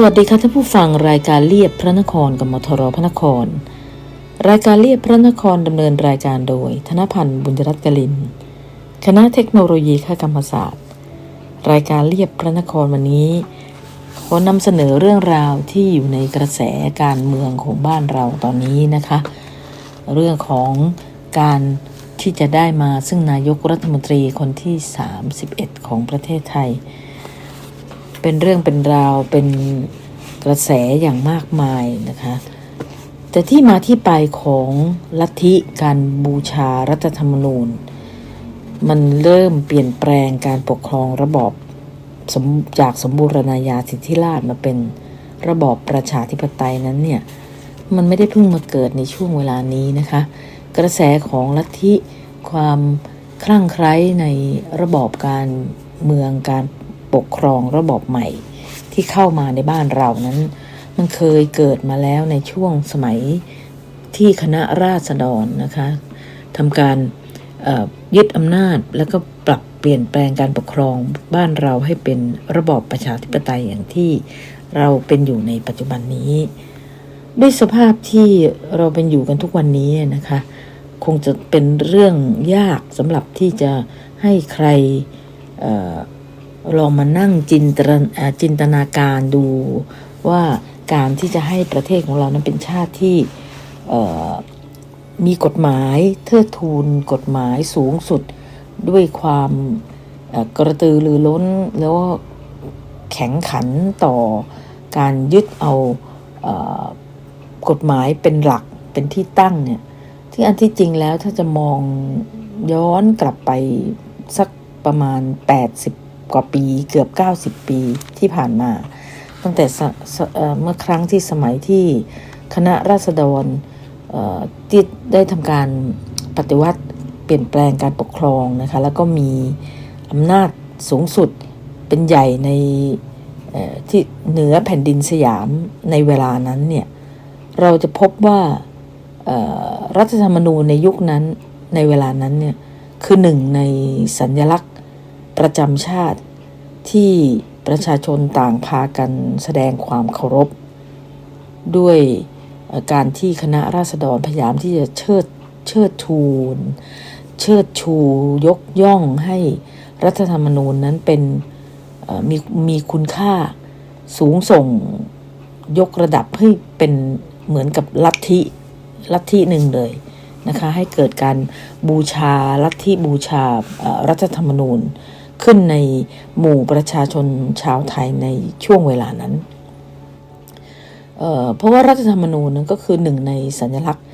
สวัสดีค่ะท่านผู้ฟังรายการเลียบพระนครกับมทรพระนคร รายการเลียบพระนครดำเนินรายการโดย ธนพันธ์บุญรัตน์กลิน คณะเทคโนโลยีข้ากรรมศาสตร์ รายการเลียบพระนครวันนี้ขอนำเสนอเรื่องราวที่อยู่ในกระแสการเมืองของบ้านเราตอนนี้นะคะ เรื่องของการที่จะได้มาซึ่งนายกรัฐมนตรีคนที่ 31 ของประเทศไทย เป็นเรื่องเป็นราวเป็น กระแสอย่างมากมายนะคะ แต่ที่มาที่ไปของลัทธิการบูชารัฐธรรมนูญ มันเริ่มเปลี่ยนแปลงการปกครองระบอบจากสมบูรณาญาสิทธิราชมาเป็นระบอบประชาธิปไตยนั้นเนี่ย มันไม่ได้เพิ่งมาเกิดในช่วงเวลานี้นะคะ กระแสของลัทธิความคลั่งไคล้ในระบอบการเมืองการปกครองระบอบใหม่ ที่เข้ามาในบ้านเรานั้น มันเคยเกิดมาแล้วในช่วงสมัยที่คณะราษฎรนะคะทำการยึดอำนาจแล้วก็ปรับเปลี่ยนแปลงการปกครองบ้านเราให้เป็นระบอบประชาธิปไตยอย่างที่เราเป็นอยู่ในปัจจุบันนี้ ด้วยสภาพที่เราเป็นอยู่กันทุกวันนี้นะคะ คงจะเป็นเรื่องยากสำหรับที่จะให้ใคร ลองมานั่งจินตนาจินตนาการดูว่าการที่จะให้ประเทศของเรานั้นเป็นชาติที่มีกฎหมายเทิดทูนกฎหมายสูงสุดด้วยความกระตือรือร้นแล้วก็แข็งขันต่อการยึดเอาเออกฎหมายเป็นหลักเป็นที่ตั้งเนี่ยที่อันที่จริงแล้วถ้าจะมองย้อนกลับไปสักประมาณ 80 กว่าปีเกือบ 90 ปีที่ผ่านมา ตั้งแต่เมื่อครั้งที่สมัยที่คณะราษฎรที่ได้ทำการปฏิวัติเปลี่ยนแปลงการปกครองนะคะแล้วก็มีอำนาจสูงสุดเป็นใหญ่ในที่เหนือแผ่นดินสยามในเวลานั้นเนี่ยเราจะพบว่ารัฐธรรมนูญในยุคนั้นในเวลานั้นเนี่ยคือหนึ่งในสัญลักษณ์ ประจำชาติที่ประชาชนต่างพากันแสดงความเคารพ ด้วยการที่คณะราษฎรพยายามที่จะเชิดเชิดชูนเชิดชูยกย่องให้รัฐธรรมนูญนั้นเป็นมีมีคุณค่าสูงส่งยกระดับให้เป็นเหมือนกับลัทธิลัทธิหนึ่งเลยนะคะให้เกิดการบูชาลัทธิบูชารัฐธรรมนูญ ขึ้นในหมู่ประชาชนชาวไทยในช่วงเวลานั้นเเพราะว่ารัฐธรรมนูญนั้นก็คือหนึ่งในสัญลักษณ์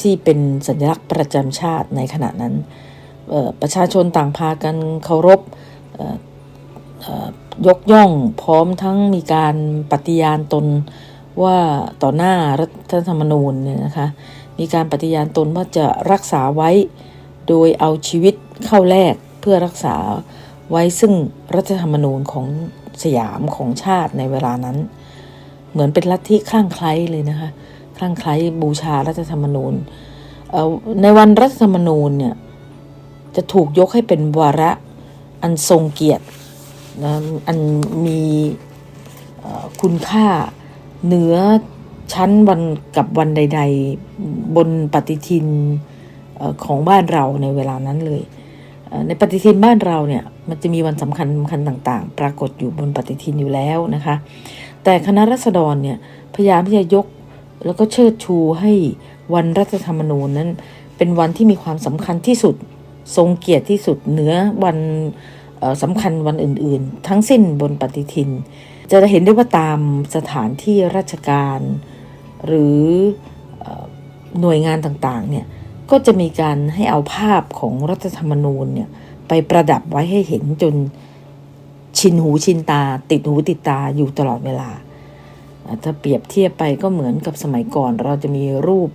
ที่เป็นสัญลักษณ์ประจำชาติในขณะนั้น ประชาชนต่างพากันเคารพยกย่องพร้อมทั้งมีการปฏิญาณตนว่าต่อหน้ารัฐธรรมนูญเนี่ยนะคะมีการปฏิญาณตนว่าจะรักษาไว้ โดยเอาชีวิตเข้าแลกเพื่อรักษา ไว้ซึ่งรัฐธรรมนูญของสยามของชาติในเวลานั้น เหมือนเป็นลัทธิคลั่งไคล้เลยนะคะคลั่งไคล้บูชารัฐธรรมนูญเอ่อในวันรัฐธรรมนูญเนี่ยจะถูกยกให้เป็นวาระอันทรงเกียรตินะอันมีคุณค่าเหนือชั้นวันกับวันใด ๆ บนปฏิทินของบ้านเราในเวลานั้นเลย ในปฏิทินบ้านเราเนี่ยมันจะมีวันสำคัญสำคัญต่างๆ ปรากฏอยู่บนปฏิทินอยู่แล้วนะคะ แต่คณะรัษฎรเนี่ยพยายามที่จะยกแล้วก็เชิดชูให้วันรัฐธรรมนูญนั้น เป็นวันที่มีความสำคัญที่สุดทรงเกียรติที่สุดเหนือวันสำคัญวันอื่นๆ ทั้งสิ้นบนปฏิทิน จะเห็นได้ว่าตามสถานที่ราชการ หรือหน่วยงานต่างๆเนี่ย ก็จะมีการให้เอาภาพของรัฐธรรมนูญเนี่ยไปประดับไว้ให้เห็นจนชินหูชินตา ติดหูติดตาอยู่ตลอดเวลา ถ้าเปรียบเทียบไปก็เหมือนกับสมัยก่อน เราจะมีรูป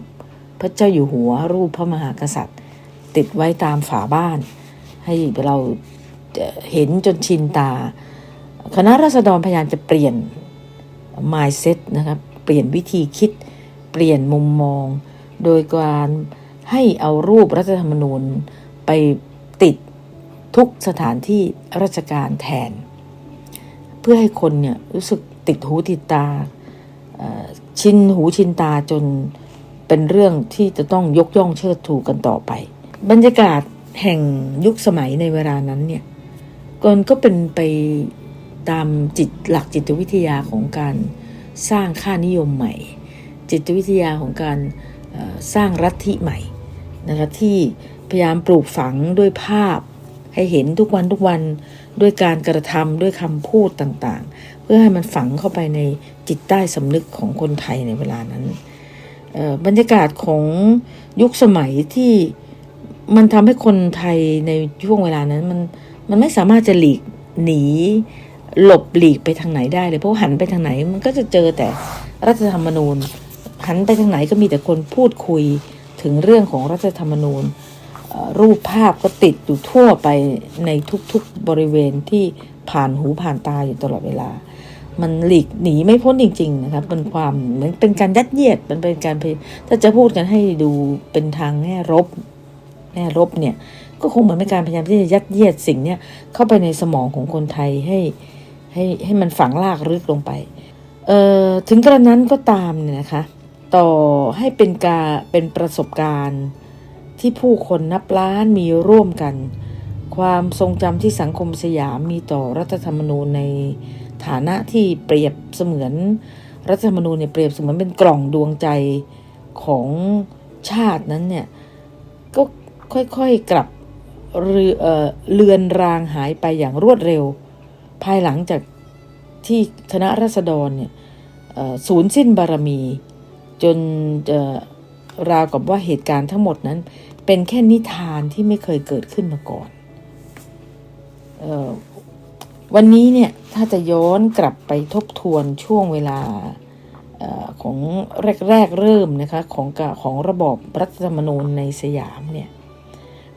พระเจ้าอยู่หัว รูปพระมหากษัตริย์ ติดไว้ตามฝาบ้าน ให้เราเอ่อเห็นจนชินตา คณะราษฎรพยายามจะเปลี่ยน mindset นะครับ เปลี่ยนวิธีคิด เปลี่ยนมุมมอง โดยการ ให้เอารูปรัฐธรรมนูญไปติดทุกสถานที่ราชการแทน เพื่อให้คนเนี่ยรู้สึกติดหูติดตาชินหูชินตาจนเป็นเรื่องที่จะต้องยกย่องเชิดชูกันต่อไป บรรยากาศแห่งยุคสมัยในเวลานั้นเนี่ยก่อนก็เป็นไปตามจิตหลักจิตวิทยาของการสร้างค่านิยมใหม่ จิตวิทยาของการสร้างรัฐิใหม่ นะคะที่พยายามปลูกฝังด้วยภาพ ให้เห็นทุกวันทุกวันด้วยการกระทำด้วยคำพูดต่างๆ เพื่อให้มันฝังเข้าไปในจิตใต้สำนึกของคนไทยในเวลานั้นบรรยากาศของยุคสมัยที่มันทำให้คนไทยในช่วงเวลานั้น มันมันไม่สามารถจะหลีกหนีหลบหลีกไปทางไหนได้เลยเพราะหันไปทางไหนมันก็จะเจอแต่รัฐธรรมนูญหันไปทางไหนก็มีแต่คนพูดคุย ถึงเรื่องของรัฐธรรมนูญ รูปภาพก็ติดอยู่ทั่วไปในทุกๆบริเวณที่ผ่านหูผ่านตาอยู่ตลอดเวลา มันหลีกหนีไม่พ้นจริง ๆ นะครับเป็นความเหมือนเป็นการยัดเยียดมันเป็นการพยถ้าจะพูดกันให้ดูเป็นทางแง่ลบแง่ลบเนี่ยก็คงเหมือนเป็นการพยายามที่จะยัดเยียดสิ่งเนี้ยเข้าไปในสมองของคนไทยให้ให้ให้มันฝังลากลึกลงไปเอ่อถึงกระนั้นก็ตามเนี่ยนะคะ ต่อให้เป็นการเป็นประสบการณ์ ที่ผู้คนนับล้านมีร่วมกัน ความทรงจำที่สังคมสยามมีต่อรัฐธรรมนูญในฐานะที่เปรียบเสมือน รัฐธรรมนูญเนี่ยเปรียบเสมือนเป็นกล่องดวงใจของชาตินั้นเนี่ยก็ค่อยๆกลับเรือเลือนรางหายไปอย่างรวดเร็ว ภายหลังจากที่คณะรัษฎรเนี่ยสูญสิ้นบารมี จนราวกับว่าเหตุการณ์ทั้งหมดนั้น เป็นแค่นิทานที่ไม่เคยเกิดขึ้นมาก่อนออวันนี้เนี่ยถ้าจะย้อนกลับไปทบทวนช่วงเวลาออของแรกๆเริ่มนะคะของของระบอบรัฐธรรมนูญในสยามเนี่ย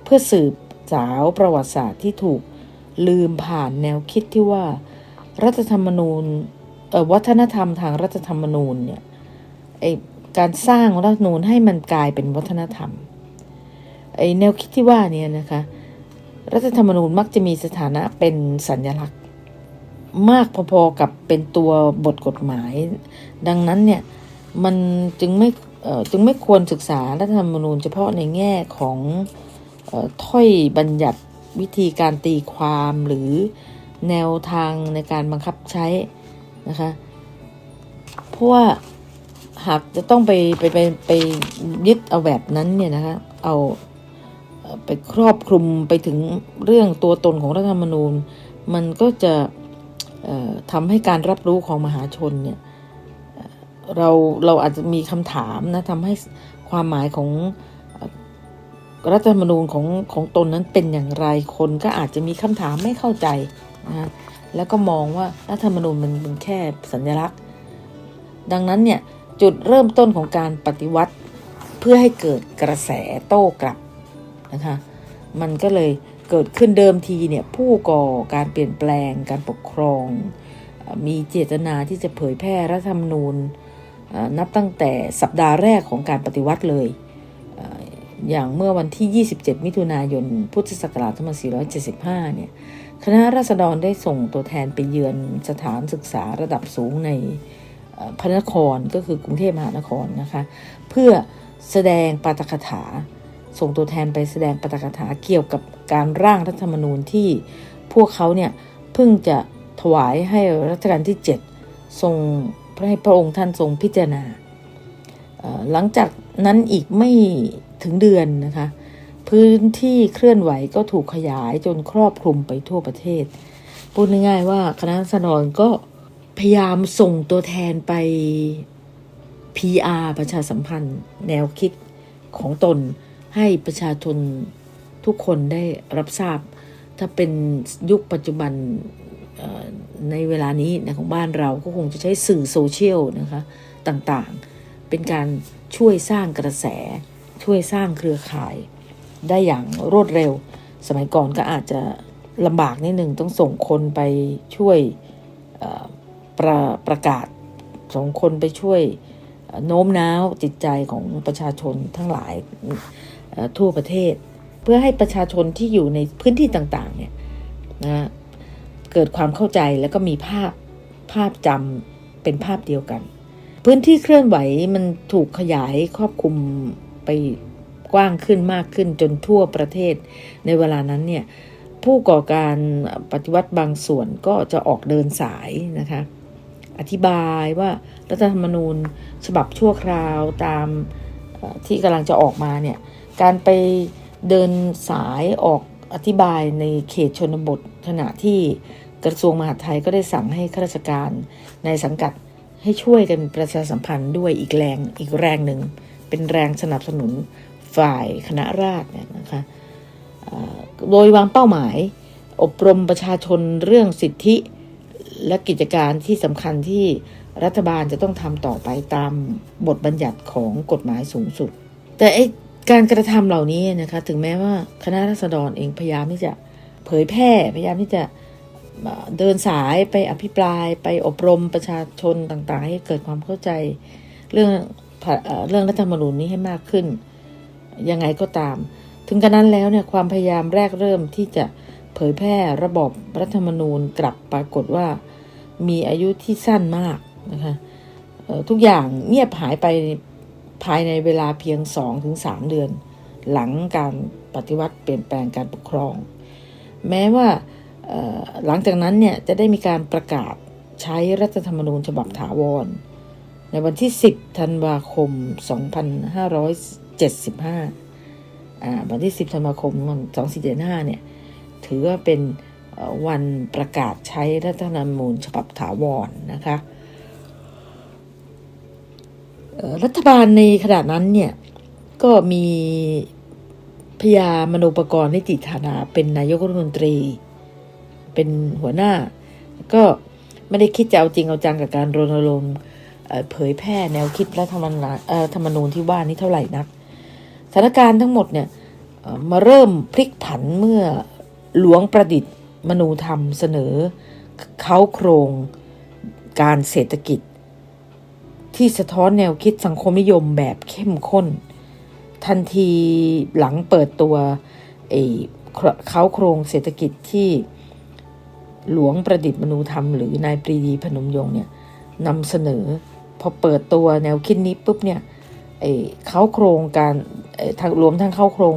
เพื่อสืบสาวประวัติศาสตร์ที่ถูกลืมผ่านแนวคิดที่ว่ารัฐธรรมนูญวัฒนธรรมทางรัฐธรรมนูญเนี่ยไอ การสร้างรัฐธรรมนูญให้มันกลายเป็นวัฒนธรรมไอแนวคิดที่ว่าเนี่ยนะคะ รัฐธรรมนูญมักจะมีสถานะเป็นสัญลักษณ์ มากพอๆกับเป็นตัวบทกฎหมาย ดังนั้นเนี่ยมันจึงไม่เออจึงไม่ควรศึกษารัฐธรรมนูญเฉพาะในแง่ของออถ้อยบัญญัติวิธีการตีความหรือแนวทางในการบังคับใช้นะคะ เพราะว่า หากจะต้องไปไปไปไปยึดเอาแบบนั้นเนี่ยนะคะเอาไปครอบคลุมไปถึงเรื่องตัวตนของรัฐธรรมนูญ มันก็จะทำให้การรับรู้ของมหาชนเนี่ยเราเราอาจจะมีคำถามนะทำให้ความหมายของรัฐธรรมนูญของของตนนั้นเป็นอย่างไรคนก็อาจจะมีคำถามไม่เข้าใจนะแล้วก็มองว่ารัฐธรรมนูญมันเป็นแค่สัญลักษณ์ ดังนั้นเนี่ย จุดเริ่มต้นของการปฏิวัติ เพื่อให้เกิดกระแสโต้กลับนะคะ มันก็เลยเกิดขึ้นเดิมทีเนี่ยผู้ก่อการเปลี่ยนแปลงการปกครอง มีเจตนาที่จะเผยแพร่รัฐธรรมนูญนับตั้งแต่สัปดาห์แรกของการปฏิวัติเลย อย่างเมื่อวันที่ 27 มิถุนายน พุทธศักราช2475 เนี่ย คณะราษฎรได้ส่งตัวแทนไปเยือนสถานศึกษาระดับสูงใน พระนครก็คือกรุงเทพมหานครนะคะ เพื่อแสดงปาฐกถา ส่งตัวแทนไปแสดงปาฐกถาเกี่ยวกับการร่างรัฐธรรมนูญที่พวกเขาเนี่ยเพิ่งจะถวายให้รัชกาลที่ 7 ทรงให้พระองค์ท่านทรงพิจารณา หลังจากนั้นอีกไม่ถึงเดือนนะคะ พื้นที่เคลื่อนไหวก็ถูกขยายจนครอบคลุมไปทั่วประเทศ พูดง่ายๆว่าคณะรัษฎรก็ พยายามส่งตัวแทนไป PR ประชาสัมพันธ์ แนวคิดของตนให้ประชาชนทุกคนได้รับทราบ ถ้าเป็นยุคปัจจุบันในเวลานี้นะของบ้านเราก็คงจะใช้สื่อโซเชียลนะคะต่างๆ เป็นการช่วยสร้างกระแส ช่วยสร้างเครือข่าย ได้อย่างรวดเร็ว สมัยก่อนก็อาจจะลำบากนิดหนึ่งต้องส่งคนไปช่วย ประประกาศส่งคนไปช่วยโน้มน้าวจิตใจของประชาชนทั้งหลายทั่วประเทศ เพื่อให้ประชาชนที่อยู่ในพื้นที่ต่างๆเนี่ยนะเกิดความเข้าใจแล้วก็มีภาพภาพจำเป็นภาพเดียวกัน พื้นที่เคลื่อนไหวมันถูกขยายครอบคลุมไปกว้างขึ้นมากขึ้นจนทั่วประเทศ ในเวลานั้นเนี่ยผู้ก่อการปฏิวัติบางส่วนก็จะออกเดินสายนะคะ อธิบายว่ารัฐธรรมนูญฉบับชั่วคราวตามที่กำลังจะออกมาเนี่ย การไปเดินสายออกอธิบายในเขตชนบทขณะที่กระทรวงมหาดไทยก็ได้สั่งให้ข้าราชการในสังกัดให้ช่วยกันประชาสัมพันธ์ด้วยอีกแรงอีกแรงหนึ่ง เป็นแรงสนับสนุนฝ่ายคณะราษฎรเนี่ยนะคะโดยวางเป้าหมาย อบรมประชาชนเรื่องสิทธิ และกิจการที่สำคัญที่รัฐบาลจะต้องทำต่อไปตามบทบัญญัติของกฎหมายสูงสุด แต่ไอการกระทำเหล่านี้นะคะถึงแม้ว่าคณะรัษฎรเองพยายามที่จะเผยแพร่พยายามที่จะเดินสายไปอภิปรายไปอบรมประชาชนต่างๆ ให้เกิดความเข้าใจเรื่องเอ่อเรื่องรัฐธรรมนูญนี้ให้มากขึ้น ยังไงก็ตาม ถึงกระนั้นแล้วเนี่ยความพยายามแรกเริ่มที่จะเผยแพร่ระบอบรัฐธรรมนูญกลับปรากฏว่า มีอายุที่สั้นมากนะคะทุกอย่างเงียบหายไปภายในเวลาเพียง 2-3 เดือน หลังการปฏิวัติเปลี่ยนแปลงการปกครอง แม้ว่าหลังจากนั้นเนี่ยจะได้มีการประกาศใช้รัฐธรรมนูญฉบับถาวร ในวันที่ 10 ธันวาคม 2575อ่าวันที่ 10 ธันวาคม 2475 เนี่ย ถือว่าเป็น วันประกาศใช้รัฐธรรมนูญฉบับถาวรนะคะรัฐบาลในขณะนั้นเนี่ย ก็มีพยามโนปกรณ์นิติฐานาเป็นนายกรัฐมนตรี เป็นหัวหน้า ก็ไม่ได้คิดจะเอาจริงเอาจังกับการรณรงค์เผยแพร่แนวคิดรัฐธรรมนูญธรรมนูญที่ว่านี้เท่าไหร่นักสถานการณ์ทั้งหมดเนี่ยมาเริ่มพลิกผันเมื่อหลวงประดิษฐ์ มนูธรรมเสนอ เขาโครงการเศรษฐกิจ ที่สะท้อนแนวคิดสังคมนิยมแบบเข้มข้น ทันทีหลังเปิดตัวไอ้เขาโครงเศรษฐกิจที่หลวงประดิษฐ์มนูธรรม หรือนายปรีดีพนมยงเนี่ยนำเสนอพอเปิดตัวแนวคิดนี้ปุ๊บเนี่ยไอ้เขาโครงการเอ่อทางรวมทั้งเข้าโครง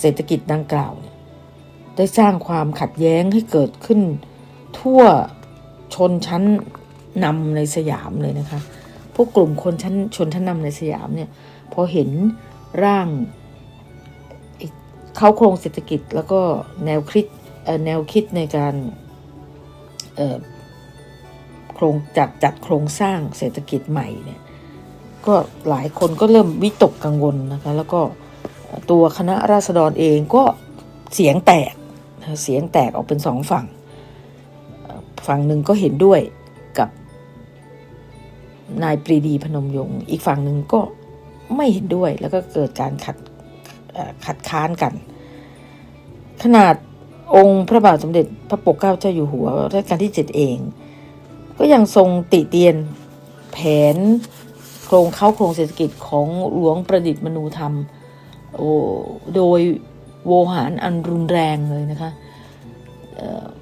เศรษฐกิจดังกล่าวเได้สร้างความขัดแย้งให้เกิดขึ้น ทั่วชนชั้นนำในสยามเลยนะคะ พวกกลุ่มคนชั้นชนชั้นนำในสยามเนี่ยพอเห็นร่างเข้าโครงเศรษฐกิจแล้วก็แนวคิดแนวคิดในการโครงจัดจัดโครงสร้างเศรษฐกิจใหม่เนี่ยก็หลายคนก็เริ่มวิตกกังวลนะคะแล้วก็ตัวคณะราษฎรเองก็เสียงแตก เสียงแตกออกเป็นสองฝั่ง ฝั่งหนึ่งก็เห็นด้วยกับนายปรีดีพนมยงค์อีกฝั่งหนึ่งก็ไม่เห็นด้วยแล้วก็เกิดการขัดขัดค้านกัน ขนาดองค์พระบาทสมเด็จพระปกเกล้าเจ้าอยู่หัวรัชกาลที่เจ็ดเอง ก็ยังทรงติเตียนแผนโครงเข้าโครงเศรษฐกิจของหลวงประดิษฐ์มนูธรรมโโดย โวหารอันรุนแรงเลยนะคะ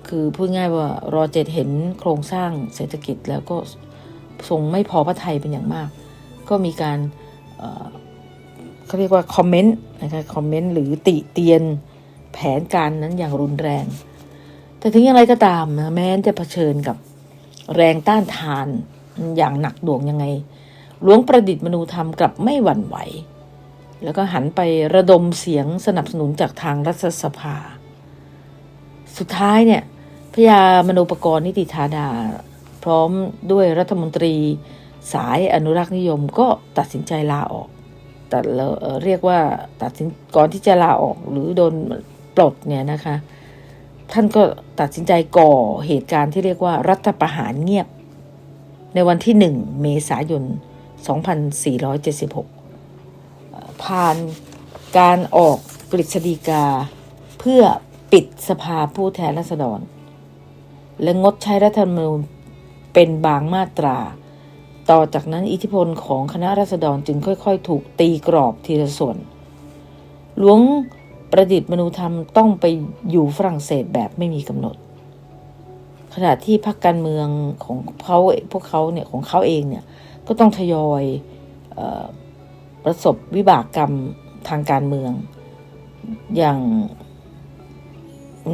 คือพูดง่ายว่ารอเจ็ดเห็นโครงสร้างเศรษฐกิจแล้วก็ทรงไม่พอพระไทยเป็นอย่างมาก ก็มีการเอ่อเขาเรียกว่าคอมเมนต์นะคะคอมเมนต์หรือติเตียนแผนการนั้นอย่างรุนแรง แต่ถึงอย่างไรก็ตามนะแม้จะเผชิญกับแรงต้านทานอย่างหนักหน่วงยังไง หลวงประดิษฐ์มนูธรรมกลับไม่หวั่นไหว แล้วก็หันไประดมเสียงสนับสนุนจากทางรัฐสภา สุดท้ายเนี่ยพญามโนปกรณ์นิติธาดา พร้อมด้วยรัฐมนตรีสายอนุรักษ์นิยมก็ตัดสินใจลาออกแต่เราเรียกว่าตัดสินก่อนที่จะลาออกหรือโดนปลดเนี่ยนะคะ ท่านก็ตัดสินใจก่อเหตุการณ์ที่เรียกว่ารัฐประหารเงียบ ในวันที่ 1 เมษายน 2476เอ่อ ผ่านการออกกฤษฎีกา เพื่อปิดสภาผู้แทนราษฎร และงดใช้รัฐธรรมนูญเป็นบางมาตรา ต่อจากนั้นอิทธิพลของคณะราษฎรจึงค่อยๆ ถูกตีกรอบทีละส่วน หลวงประดิษฐ์มนูธรรมต้องไปอยู่ฝรั่งเศสแบบไม่มีกำหนด ขณะที่พรรคการเมืองของเขาพวกเขาเนี่ยของเขาเองเนี่ยก็ต้องทยอยอ ประสบวิบากกรรมทางการเมือง อย่าง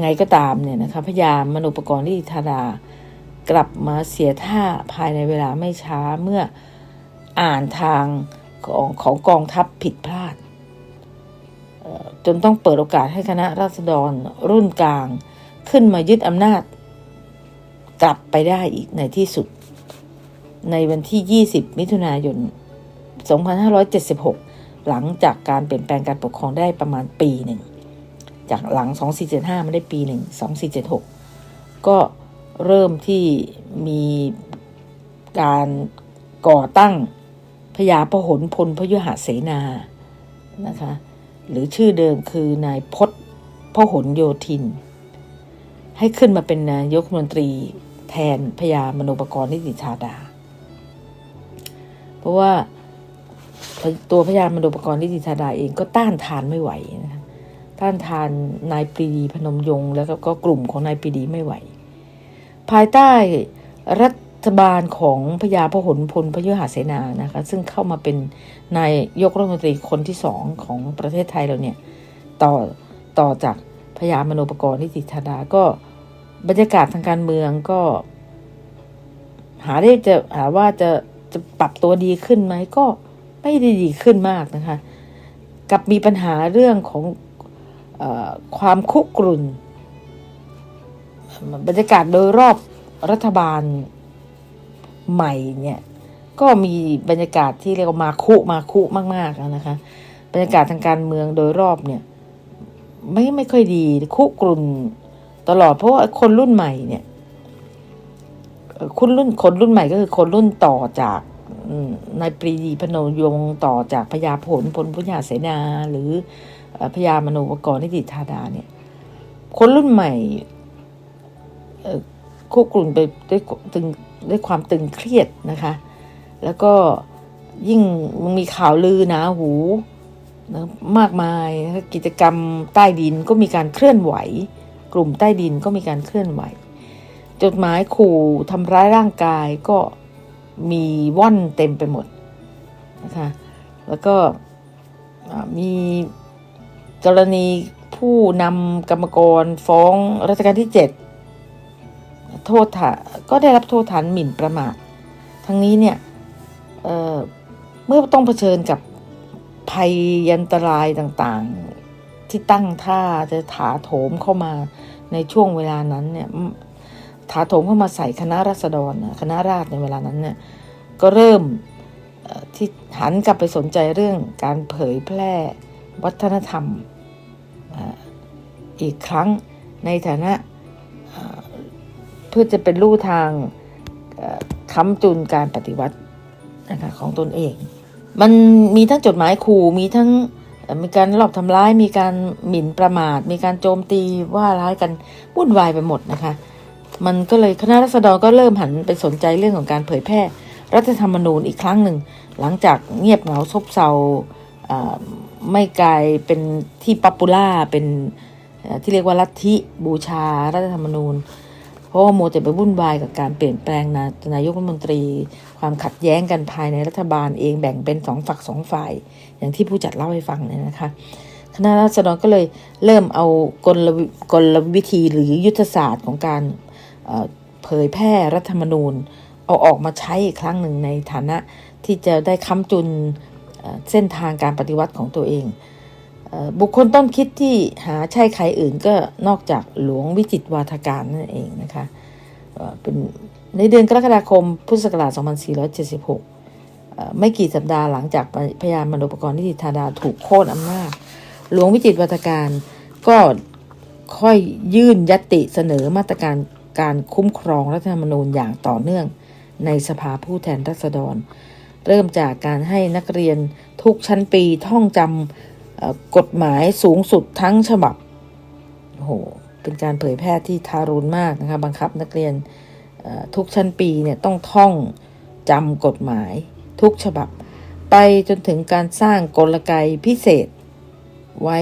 ไงก็ตามเนี่ยนะคะพยามนุปกรณ์ที่ธาดากลับมาเสียท่าภายในเวลาไม่ช้าเมื่ออ่านทางของของกองทัพผิดพลาด จนต้องเปิดโอกาสให้คณะราษฎรรุ่นกลางขึ้นมายึดอำนาจ กลับไปได้อีกในที่สุด ในวันที่ 20 มิถุนายน 2576 หลังจากการเปลี่ยนแปลงการปกครองได้ประมาณปีหนึ่ง จากหลัง 2475 มาได้ปีหนึ่ง 2476 ก็เริ่มที่มีการก่อตั้งพญาพหลพลพยุหเสนา นะคะ หรือชื่อเดิมคือนายพศพหลโยธิน ให้ขึ้นมาเป็นนายกรัฐมนตรีแทนพญามโนปกรณ์นิติธาดา เพราะว่า ตัวพญามโนปกรณ์นิติธาดาเองก็ต้านทานไม่ไหวนะคะต้านทานนายปรีดีพนมยงค์แล้วก็กลุ่มของนายปรีดีไม่ไหว ภายใต้รัฐบาลของพญาพหลพลพยุหเสนานะคะซึ่งเข้ามาเป็นนายยกรัฐมนตรีคนที่สองของประเทศไทยเราเนี่ยต่อต่อจากพญามโนปกรณ์นิติธาดาก็บรรยากาศทางการเมืองก็ หาได้จะหาว่าจะจะปรับตัวดีขึ้นไหมก็ ไม่ได้ดีขึ้นมากนะคะ กับมีปัญหาเรื่องของอความคุกรุ่น บรรยากาศโดยรอบรัฐบาลใหม่เนี่ยก็มีบรรยากาศที่เรียกว่ามาคุมาคุมากๆนะคะ บรรยากาศทางการเมืองโดยรอบเนี่ย ไม่ไม่ค่อยดีคุกรุ่นตลอดเพราะว่าคนรุ่นใหม่เนี่ยคนรุ่นคนรุ่นใหม่ก็คือคนรุ่นต่อจาก นายปรีดีพนมยงต่อจากพญาผลพลพุญญาเสนา หรือพญามโนปกรนิติธาดาเนี่ยคนรุ่นใหม่คุกกลุ่นไปด้วยตึงด้วยความตึงเครียดนะคะ แล้วก็ยิ่งมันมีข่าวลือหนาหูนะมากมายกิจกรรมใต้ดินก็มีการเคลื่อนไหว กลุ่มใต้ดินก็มีการเคลื่อนไหว จดหมายขู่ทำร้ายร่างกายก็ มีว่อนเต็มไปหมดนะคะแล้วก็มีกรณีผู้นำกรรมกรฟ้องรัชกาลที่ 7 โทษฐานก็ได้รับโทษฐานหมิ่นประมาท ทั้งนี้เนี่ยเเมื่อต้องเผชิญกับภัยยันตรายต่างๆ ที่ตั้งท่าจะถาโถมเข้ามาในช่วงเวลานั้นเนี่ย ถาโถมเข้ามาใส่คณะรัษฎรคณะราษฎรในเวลานั้นเนี่ยก็เริ่มที่หันกลับไปสนใจเรื่องการเผยแพร่วัฒนธรรมอีกครั้งในฐานะเพื่อจะเป็นลู่ทางค้ำจุนการปฏิวัตินะคะของตนเอง มันมีทั้งจดหมายขู่มีทั้งมีการลอบทำร้าย มีการหมิ่นประมาท มีการโจมตีว่าร้ายกันวุ่นวายไปหมดนะคะ มันก็เลยคณะรัษฎรก็เริ่มหันไปสนใจเรื่องของการเผยแพร่ รัฐธรรมนูญอีกครั้งหนึ่ง หลังจากเงียบเหงาซบเซาไม่กลายเป็นที่ป๊อปปูล่าเป็นที่เรียกว่าลัทธิบูชารัฐธรรมนูญ เพราะว่าโมวแต่ไปวุ่นวายกับการเปลี่ยนแปลงนานายกรัฐมนตรี ความขัดแย้งกันภายในรัฐบาลเองแบ่งเป็นสองฝักสองฝ่าย อย่างที่ผู้จัดเล่าให้ฟังเนี่ยนะคะคณะราษฎรก็เลยเริ่มเอากลวิกลวิธีหรือยุทธศาสตร์ของการ เผยแพร่รัฐธรรมนูญ เอาออกมาใช้อีกครั้งหนึ่งในฐานะที่จะได้ค้ำจุนเส้นทางการปฏิวัติของตัวเอง บุคคลต้นคิดที่หาใช่ใครอื่นก็นอกจากหลวงวิจิตรวาทการนั่นเองนะคะเป็นในเดือนกรกฎาคมพุทธศักราช 2476เอ่อไม่กี่สัปดาห์หลังจากพยานมโนปกรณ์นิติธาดาถูกโค่นอำนาจ หลวงวิจิตรวัฒการก็ค่อยยื่นยติเสนอมาตรการ การคุ้มครองรัฐธรรมนูญอย่างต่อเนื่องในสภาผู้แทนราษฎร เริ่มจากการให้นักเรียนทุกชั้นปีท่องจำกฎหมายสูงสุดทั้งฉบับโอ้โหเป็นการเผยแพร่ที่ทารุณมากนะคะบังคับนักเรียนทุกชั้นปีเนี่ยต้องท่องจำกฎหมายทุกฉบับ ไปจนถึงการสร้างกลไกพิเศษ ไว้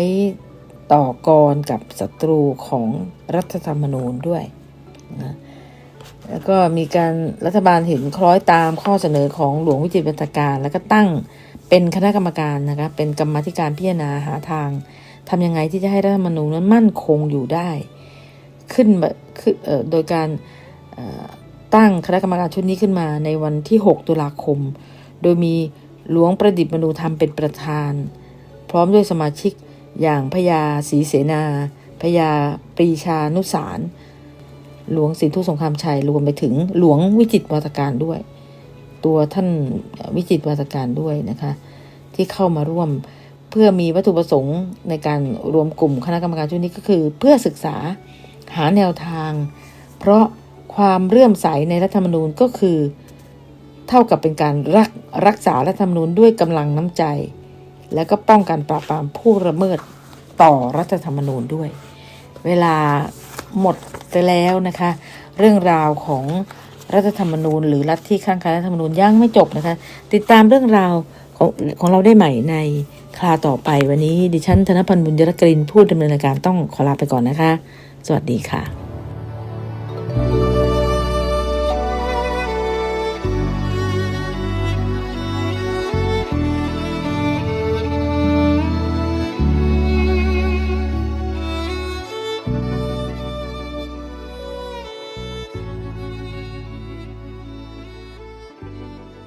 ต่อกรกับศัตรูของรัฐธรรมนูญด้วย นะแล้วก็มีการรัฐบาลเห็นคล้อยตามข้อเสนอของหลวงวิจิตรวัฒการ แล้วก็ตั้งเป็นคณะกรรมการนะคะเป็นกรรมธิการพิจารณาหาทางทำยังไงที่จะให้รัฐธรรมนูญนั้นมั่นคงอยู่ได้ ขึ้นขึ้นเอ่อโดยการตั้งคณะกรรมการชุดนี้ขึ้นมาในวันที่ 6 ตุลาคม โดยมีหลวงประดิษฐ์มนูธรรมเป็นประธาน พร้อมด้วยสมาชิกอย่างพญาศรีเสนาพญาปรีชานุสาร หลวงสินทุสงครามชัยรวมไปถึงหลวงวิจิตวัฒการด้วย ตัวท่านวิจิตวัฒการด้วยนะคะ ที่เข้ามาร่วมเพื่อมีวัตถุประสงค์ในการรวมกลุ่มคณะกรรมการชุดนี้ก็คือ เพื่อศึกษาหาแนวทาง เพราะความเลื่อมใสในรัฐธรรมนูญก็คือ เท่ากับเป็นการรักรักษารัฐธรรมนูญด้วยกำลังน้ำใจ และก็ป้องกันปราบปรามผู้ละเมิดต่อรัฐธรรมนูญด้วย เวลา หมดไปแล้วนะคะ เรื่องราวของรัฐธรรมนูญ หรือรัฐที่ข้างคารัฐธรรมนูญยังไม่จบนะคะ ติดตามเรื่องราวของของเราได้ใหม่ในคลาต่อไปวันนี้ ดิฉันธนพันธ์บุญยรกรินพูดดำเนินรายการต้องขอลาไปก่อนนะคะ สวัสดีค่ะ